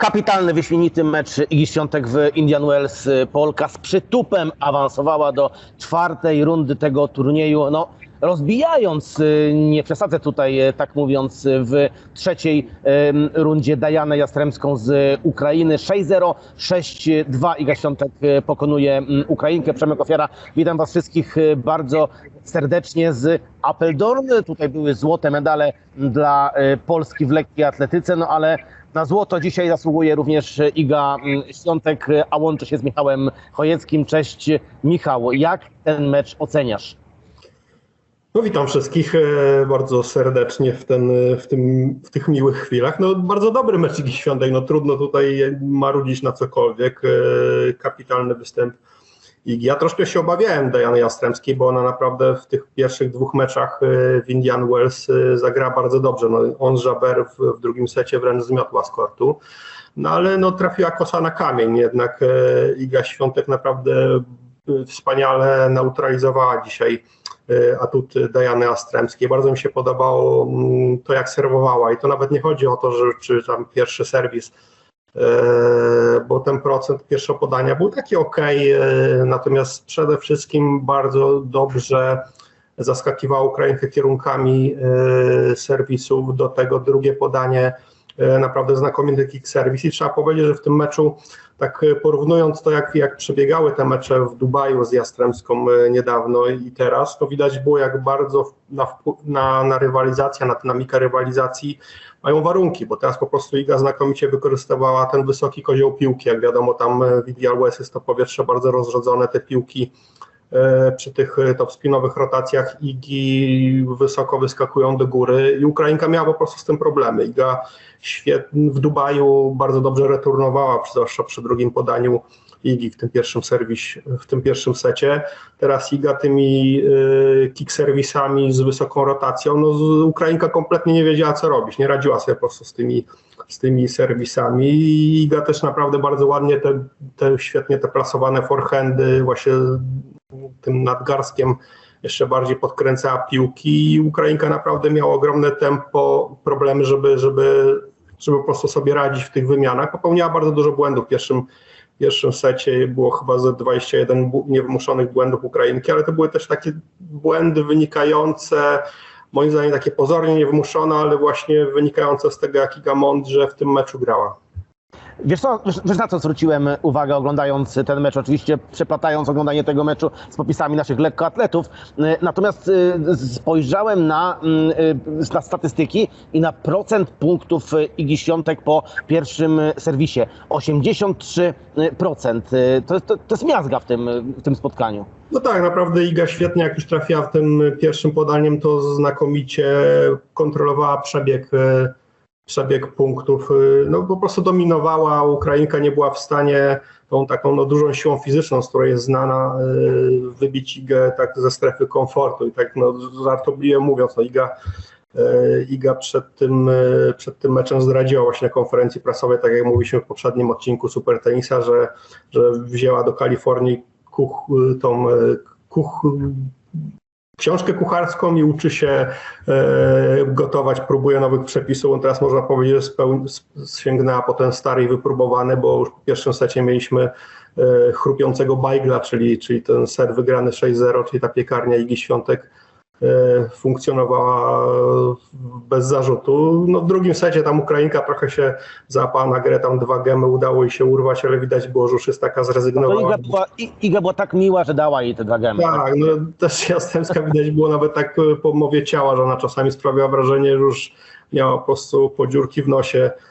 Kapitalny, wyśmienity mecz Igi Świątek w Indian Wells. Polka z przytupem awansowała do czwartej rundy tego turnieju. No, rozbijając, y, nie przesadzę tutaj, y, tak mówiąc, y, w trzeciej rundzie Dajanę Jastremską z Ukrainy 6-0, 6-2. Iga Świątek pokonuje mm, Ukrainkę. Przemek Ofiara, witam Was wszystkich bardzo serdecznie z Apeldoorn. Tutaj były złote medale dla Polski w lekkiej atletyce, no ale na złoto dzisiaj zasługuje również Iga mm, Świątek, a łączy się z Michałem Chojeckim. Cześć Michał, jak ten mecz oceniasz? No witam wszystkich e, bardzo serdecznie w, ten, w, tym, w tych miłych chwilach. No bardzo dobry mecz Igi Świątek, no trudno tutaj marudzić na cokolwiek. E, Kapitalny występ Igi. Ja troszkę się obawiałem Diany Jastremskiej, bo ona naprawdę w tych pierwszych dwóch meczach e, w Indian Wells zagrała bardzo dobrze. No, on Jaber w, w drugim secie wręcz zmiotła z kortu. No ale no, trafiła kosa na kamień, jednak Iga Świątek naprawdę wspaniale neutralizowała dzisiaj e, atut Diany Astremskiej. Bardzo mi się podobało mm, to, jak serwowała i to nawet nie chodzi o to, że czy tam pierwszy serwis, e, bo ten procent pierwszego podania był taki ok, natomiast przede wszystkim bardzo dobrze zaskakiwała Ukrainkę kierunkami e, serwisów, do tego drugie podanie e, naprawdę znakomity kick serwis i trzeba powiedzieć, że w tym meczu tak e, porównując to, jak, jak przebiegały te mecze w Dubaju z Jastremską e, niedawno i teraz, to widać było, jak bardzo na, na, na rywalizację, na dynamikę rywalizacji mają warunki, bo teraz po prostu Iga znakomicie wykorzystywała ten wysoki kozioł piłki. Jak wiadomo, tam e, Ideal West jest to powietrze bardzo rozrzedzone, te piłki e, przy tych e, top spinowych rotacjach Igi wysoko wyskakują do góry i Ukrainka miała po prostu z tym problemy. Iga świetnie w Dubaju bardzo dobrze returnowała, zwłaszcza przy drugim podaniu Igi w tym pierwszym serwis, w tym pierwszym secie. Teraz Iga tymi y, kick serwisami z wysoką rotacją, no Ukrainka kompletnie nie wiedziała co robić, nie radziła sobie po prostu z tymi, z tymi serwisami Iga też naprawdę bardzo ładnie te, te świetnie te plasowane forehandy właśnie tym nadgarstkiem jeszcze bardziej podkręcała piłki i Ukrainka naprawdę miała ogromne tempo, problemy, żeby, żeby, żeby po prostu sobie radzić w tych wymianach. Popełniała bardzo dużo błędów w pierwszym, pierwszym secie, było chyba ze 21 bu- niewymuszonych błędów Ukrainki, ale to były też takie błędy wynikające, moim zdaniem takie pozornie niewymuszone, ale właśnie wynikające z tego, jak Iga mądrze w tym meczu grała. Wiesz, co, wiesz, wiesz na co zwróciłem uwagę oglądając ten mecz, oczywiście przeplatając oglądanie tego meczu z popisami naszych lekkoatletów. Y, Natomiast y, spojrzałem na, y, na statystyki i na procent punktów Igi Świątek po pierwszym serwisie. 83%. Y, To, to, to jest miazga w tym, w tym spotkaniu. No tak, naprawdę Iga świetnie, jak już trafiła w tym pierwszym podaniem, to znakomicie kontrolowała przebieg, przebieg punktów. E, No po prostu dominowała, Ukrainka nie była w stanie tą taką no, dużą siłą fizyczną, z której jest znana, e, wybić Igę tak ze strefy komfortu. I tak no, żartobliwie mówiąc, no, Iga, e, Iga przed tym, przed tym meczem zdradziła właśnie na konferencji prasowej, tak jak mówiliśmy w poprzednim odcinku Super Tenisa, że, że wzięła do Kalifornii kuch, tą kuch, książkę kucharską i uczy się e, gotować, próbuje nowych przepisów. Teraz można powiedzieć, że speł, sięgnęła po ten stary i wypróbowany, bo już po pierwszym secie mieliśmy e, chrupiącego bajgla, czyli, czyli ten set wygrany 6-0, czyli ta piekarnia Igi Świątek funkcjonowała bez zarzutu. No w drugim secie tam Ukrainka trochę się załapała na grę, tam dwa gemy udało jej się urwać, ale widać było, że już jest taka To zrezygnowana. Iga była, I- Iga była tak miła, że dała jej te dwa gemy. Tak, no też Jastrzębska widać było nawet tak e, po mowie ciała, że ona czasami sprawiała wrażenie, że już miała po prostu podziurki w nosie e,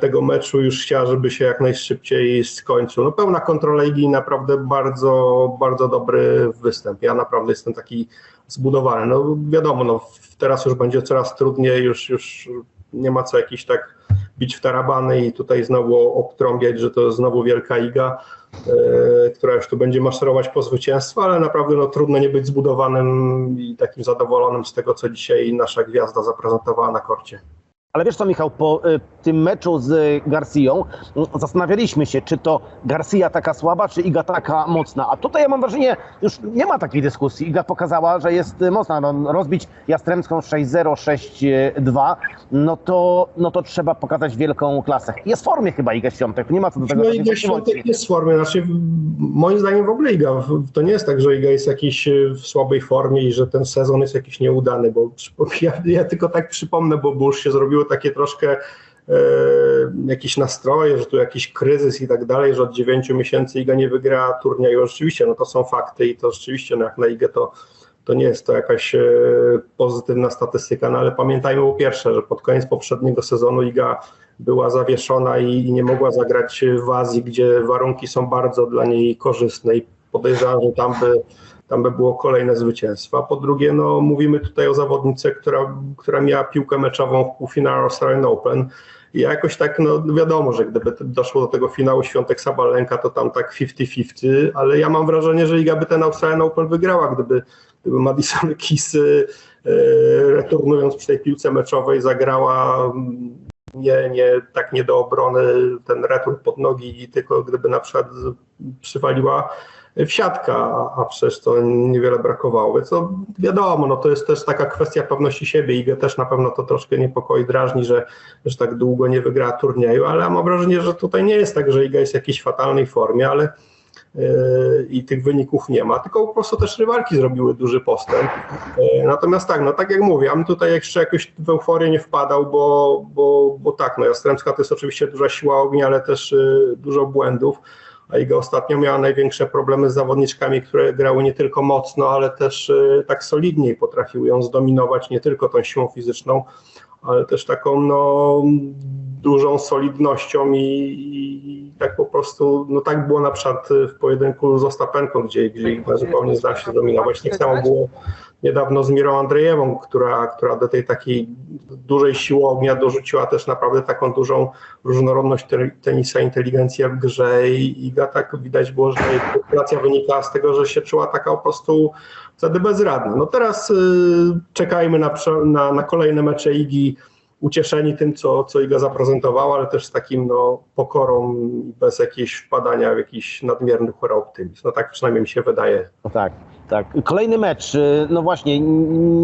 tego meczu, już chciała, żeby się jak najszybciej skończył. No pełna kontrola i naprawdę bardzo, bardzo dobry występ. Ja naprawdę jestem taki zbudowany. No wiadomo, no teraz już będzie coraz trudniej, już, już nie ma co jakiś tak bić w tarabany i tutaj znowu obtrąbiać, że to znowu wielka Iga e, która już tu będzie maszerować po zwycięstwo, ale naprawdę no, trudno nie być zbudowanym i takim zadowolonym z tego, co dzisiaj nasza gwiazda zaprezentowała na korcie. Ale wiesz co, Michał, po y, tym meczu z Garcją zastanawialiśmy się, czy to Garcia taka słaba, czy Iga taka mocna. A tutaj ja mam wrażenie, już nie ma takiej dyskusji. Iga pokazała, że jest mocna. No, rozbić Jastrzębską 6-0, 6-2, no to, no to trzeba pokazać wielką klasę. Jest w formie chyba Iga Świątek, nie ma co do tego No Iga. Świątek jest w formie, znaczy moim zdaniem w ogóle Iga, to nie jest tak, że Iga jest jakiś w słabej formie i że ten sezon jest jakiś nieudany, bo ja, ja tylko tak przypomnę, bo, już się zrobiło takie troszkę e, jakieś nastroje, że tu jakiś kryzys i tak dalej, że od 9 miesięcy Iga nie wygra turnieju. Rzeczywiście, no to są fakty i to rzeczywiście, no jak na Igę to, to nie jest to jakaś e, pozytywna statystyka, no ale pamiętajmy po pierwsze, że pod koniec poprzedniego sezonu Iga była zawieszona i, i nie mogła zagrać w Azji, gdzie warunki są bardzo dla niej korzystne i podejrzewam, że tam by, tam by było kolejne zwycięstwo. A po drugie, no, mówimy tutaj o zawodnicy, która, która miała piłkę meczową w półfinale Australian Open. I jakoś tak, no wiadomo, że gdyby doszło do tego finału Świątek Sabalenka, to tam tak 50-50, ale ja mam wrażenie, że Iga by ten Australian Open wygrała, gdyby, gdyby Madison Keys e, returnując przy tej piłce meczowej zagrała mm, nie, nie, tak nie do obrony ten retur pod nogi tylko gdyby na przykład przywaliła w siatkę, a, przecież to niewiele brakowało. Więc wiadomo, no to jest też taka kwestia pewności siebie. Igę też na pewno to troszkę niepokoi, drażni, że, że tak długo nie wygrała turnieju, ale mam wrażenie, że tutaj nie jest tak, że Iga jest w jakiejś fatalnej formie, ale yy, i tych wyników nie ma, tylko po prostu też rywalki zrobiły duży postęp. Yy, natomiast tak, no tak jak mówię, ja bym tutaj jeszcze jakoś w euforię nie wpadał, bo, bo, bo tak, no Jastrzębska to jest oczywiście duża siła ognia, ale też yy, dużo błędów a Iga ostatnio miała największe problemy z zawodniczkami, które grały nie tylko mocno, ale też y, tak solidnie i potrafiły ją zdominować nie tylko tą siłą fizyczną, ale też taką no, dużą solidnością i, i tak po prostu, no tak było na przykład w pojedynku z Ostapenką, gdzie, gdzie Iga zupełnie zdała się zdominować. Tak samo było niedawno z Mirą Andrzejewą, która, która do tej takiej dużej siły ognia dorzuciła też naprawdę taką dużą różnorodność tenisa, inteligencję w grze i Iga tak widać było, że jej frustracja wynikała z tego, że się czuła taka po prostu wtedy bezradna. No teraz y, czekajmy na, na, na kolejne mecze Igi, ucieszeni tym, co, co Iga zaprezentowała, ale też z takim no, pokorą, bez jakiegoś wpadania w jakiś nadmierny optymizm. No tak przynajmniej mi się wydaje. No tak, tak. Kolejny mecz. No właśnie,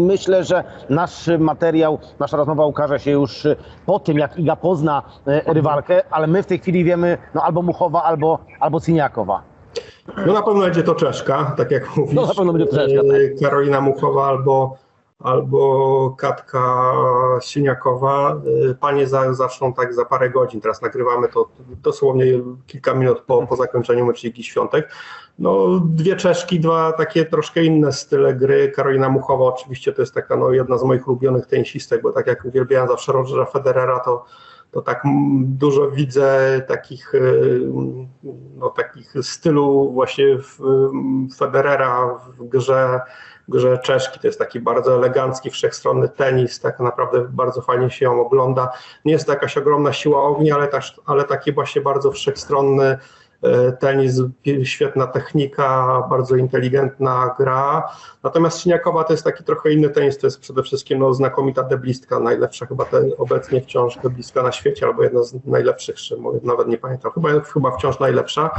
myślę, że nasz materiał, nasza rozmowa ukaże się już po tym, jak Iga pozna rywalkę, ale my w tej chwili wiemy no, albo Muchowa, albo, albo Ciniakowa. No na pewno będzie to Czeszka, tak jak mówisz. No na pewno będzie to Czeszka, tak. Karolina Muchowa albo, albo Katka Siniakowa. Panie za, zaczną tak za parę godzin. Teraz nagrywamy to dosłownie kilka minut po, po zakończeniu meczu Igi Świątek. No, dwie Czeszki, dwa takie troszkę inne style gry. Karolina Muchowa oczywiście to jest taka no, jedna z moich ulubionych tenisistek, bo tak jak uwielbiałem zawsze Rogera Federera, to, to tak dużo widzę takich, no, takich stylu właśnie Federera w grze, w grze Czeszki. To jest taki bardzo elegancki, wszechstronny tenis, tak naprawdę bardzo fajnie się ją ogląda. Nie jest to jakaś ogromna siła ognia, ale, też, ale taki właśnie bardzo wszechstronny tenis, świetna technika, bardzo inteligentna gra. Natomiast Siniakowa to jest taki trochę inny tenis, to jest przede wszystkim no, znakomita deblistka, najlepsza chyba ten, obecnie wciąż deblistka na świecie, albo jedna z najlepszych, nawet nie pamiętam, chyba, chyba wciąż najlepsza.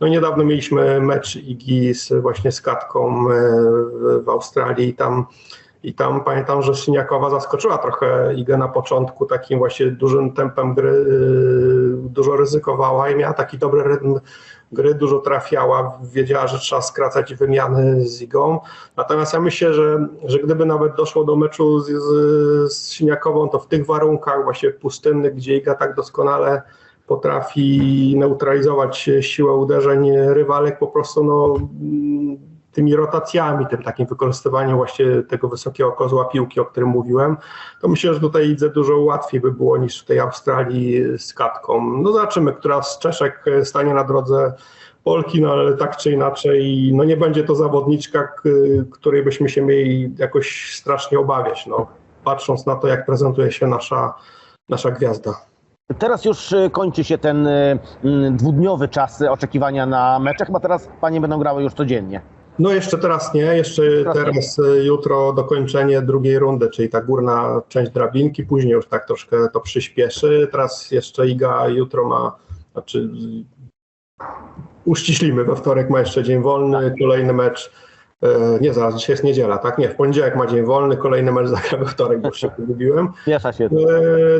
No i niedawno mieliśmy mecz Igi z, właśnie z Katką w, w Australii i tam i tam pamiętam, że Siniakowa zaskoczyła trochę Igę na początku takim właśnie dużym tempem gry, dużo ryzykowała i miała taki dobry rytm gry, dużo trafiała, wiedziała, że trzeba skracać wymiany z Igą. Natomiast ja myślę, że, że gdyby nawet doszło do meczu z, z, z Siniakową, to w tych warunkach właśnie pustynnych, gdzie Iga tak doskonale potrafi neutralizować siłę uderzeń rywalek, po prostu no tymi rotacjami, tym takim wykorzystywaniem właśnie tego wysokiego kozła piłki, o którym mówiłem, to myślę, że tutaj Idze dużo łatwiej by było niż w tej Australii z Katką. No zobaczymy, która z Czeszek stanie na drodze Polki, no ale tak czy inaczej, no nie będzie to zawodniczka, której byśmy się mieli jakoś strasznie obawiać, no, patrząc na to, jak prezentuje się nasza, nasza gwiazda. Teraz już kończy się ten dwudniowy czas oczekiwania na mecze. Chyba teraz panie będą grały już codziennie. No jeszcze teraz nie, jeszcze Teraz y, jutro dokończenie drugiej rundy, czyli ta górna część drabinki, później już tak troszkę to przyspieszy. Teraz jeszcze Iga jutro ma, znaczy uściślimy, we wtorek ma jeszcze dzień wolny, kolejny mecz, nie zaraz, dzisiaj jest niedziela, tak? Nie, w poniedziałek ma dzień wolny, kolejny mecz zagra we wtorek, bo już się pogubiłem. Miesza się. E,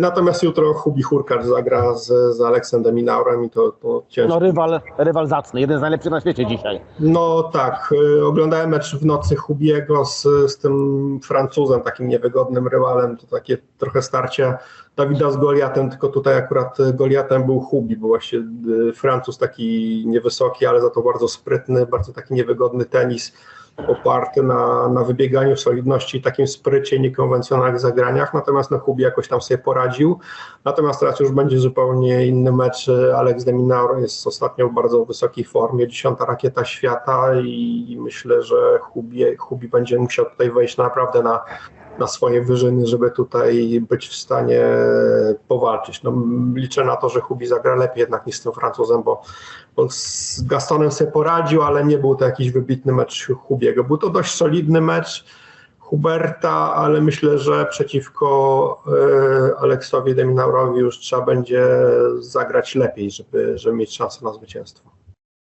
Natomiast jutro Hubi Hurkacz zagra z, z Aleksem Deminaurem i to, to ciężko. No rywal, rywal zacny, jeden z najlepszych na świecie dzisiaj. No tak, y, oglądałem mecz w nocy Hubiego z, z tym Francuzem, takim niewygodnym rywalem, to takie trochę starcie Dawida z Goliatem, tylko tutaj akurat y, Goliatem był Hubi, był właśnie y, Francuz taki niewysoki, ale za to bardzo sprytny, bardzo taki niewygodny tenis, oparty na, na wybieganiu, solidności i takim sprycie, niekonwencjonalnych zagraniach, natomiast no, Hubi jakoś tam sobie poradził, natomiast teraz już będzie zupełnie inny mecz, Alex de Minaur jest ostatnio w bardzo wysokiej formie, dziesiąta rakieta świata i myślę, że Hubi, Hubi będzie musiał tutaj wejść naprawdę na, na swoje wyżyny, żeby tutaj być w stanie powalczyć. No, liczę na to, że Hubi zagra lepiej jednak niż z tym Francuzem, bo, bo z Gastonem sobie poradził, ale nie był to jakiś wybitny mecz Hubiego. Był to dość solidny mecz Huberta, ale myślę, że przeciwko e, Aleksowi Deminaurowi już trzeba będzie zagrać lepiej, żeby, żeby mieć szansę na zwycięstwo.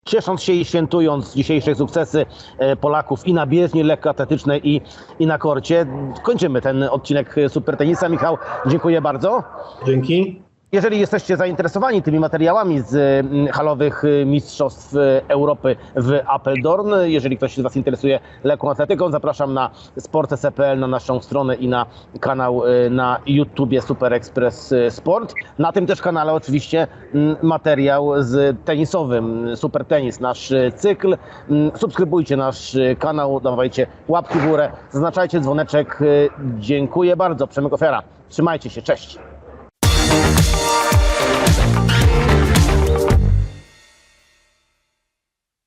Ciesząc się i świętując dzisiejsze sukcesy e, Polaków i na bieżni lekkoatletycznej i, i na korcie, kończymy ten odcinek Super Tenisa. Michał, dziękuję bardzo. Dzięki. Jeżeli jesteście zainteresowani tymi materiałami z mm, halowych y, Mistrzostw y, Europy w Apeldoorn, jeżeli ktoś z Was interesuje lekką atletyką, zapraszam na sport.pl, na naszą stronę i na kanał y, na YouTubie Super Express Sport. Na tym też kanale oczywiście mm, materiał z tenisowym, Super Tenis, nasz cykl. Mm, Subskrybujcie nasz kanał, dawajcie łapki w górę, zaznaczajcie dzwoneczek. Dziękuję bardzo. Przemek Ofiara. Trzymajcie się, cześć.